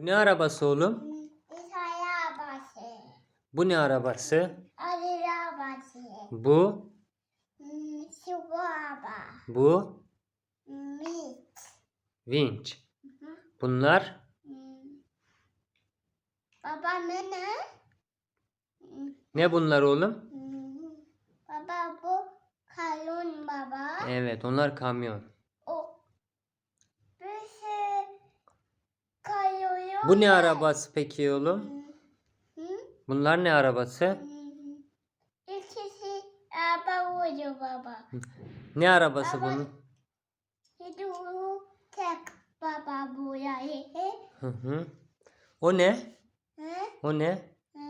Bu ne arabası oğlum? İsaya arabası. Bu ne arabası? Arabası. Bu, Hmm, Şu araba. bu vinç. Hı. Bunlar Hmm. Baba ne ne? Ne bunlar oğlum? hmm. Baba bu kalın baba. Evet, onlar kamyon. O bir şey kayıyor. Bu ne ya. arabası peki oğlum? Bunlar ne arabası? İkisi araba oluyor baba. Ne arabası Ama- bunun? Hidu tek baba burayı. Hı hı. O ne? Hı? O ne? Hı.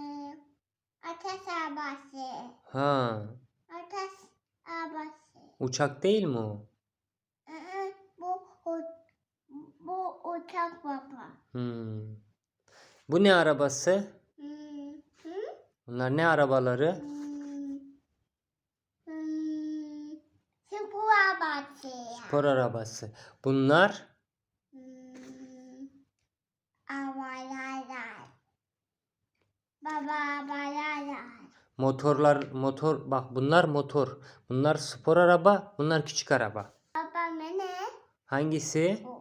Ateş arabası. Ha, Ateş arabası. uçak değil mi o? Hı hı. Bu u- bu uçak baba. Hmm. Bu ne arabası? Hmm. Bunlar ne arabaları? Hmm. Hmm. Spor arabası. Spor arabası. Bunlar Hmm. Arabalar. Baba arabalar. motorlar motor bak bunlar motor. Bunlar spor araba, bunlar küçük araba. Baba ne? Hangisi? Bu.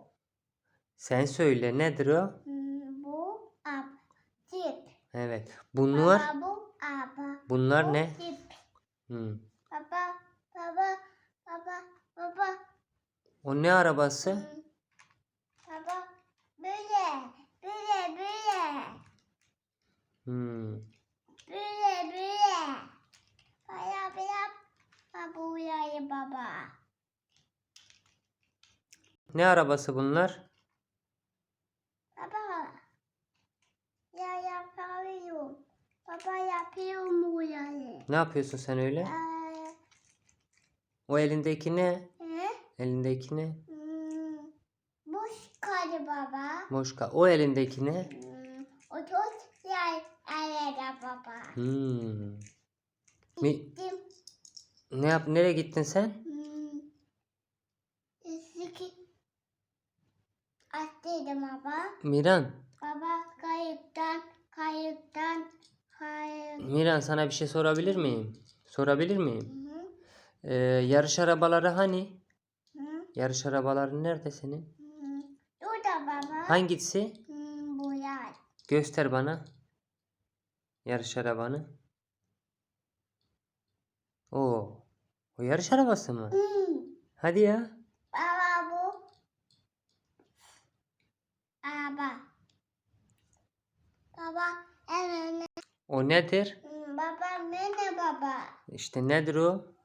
Sen söyle nedir o? Hmm, Bu ab. Tip. Evet. Bunlar Baba bu araba. bunlar Bu ne? Tip. Hmm. Baba baba baba baba. O ne arabası? Hmm. Baba böyle böyle böyle. Hmm. Böyle böyle. Baya baya baba uyayı baba. Ne arabası bunlar? Baba. Ya yapıyorum. Baba yapıyorum uyayı. Ne yapıyorsun sen öyle? Ee, O elindeki ne? he? Elindeki ne? Hmm, Boş kaldı baba. Moşka. O elindeki ne? Hmm, Otuz yer arada baba. Hmm. Mi, Gittim. ne yap? Nereye gittin sen? Hmm. Eski attıydım baba. Miran. Baba kayıktan kayıktan kayık. Miran sana bir şey sorabilir miyim? Sorabilir miyim? Hı Ee, yarış arabaları hani? hı. Yarış arabaları nerede senin? hı. Dur da baba. Hangisi? Bu yer. Göster bana. Yarış arabanı. Oo. O yarış arabası mı? Hmm. Hadi ya. Baba bu. Baba. Baba evet. O nedir? Hmm, Baba ne ne baba? İşte nedir o?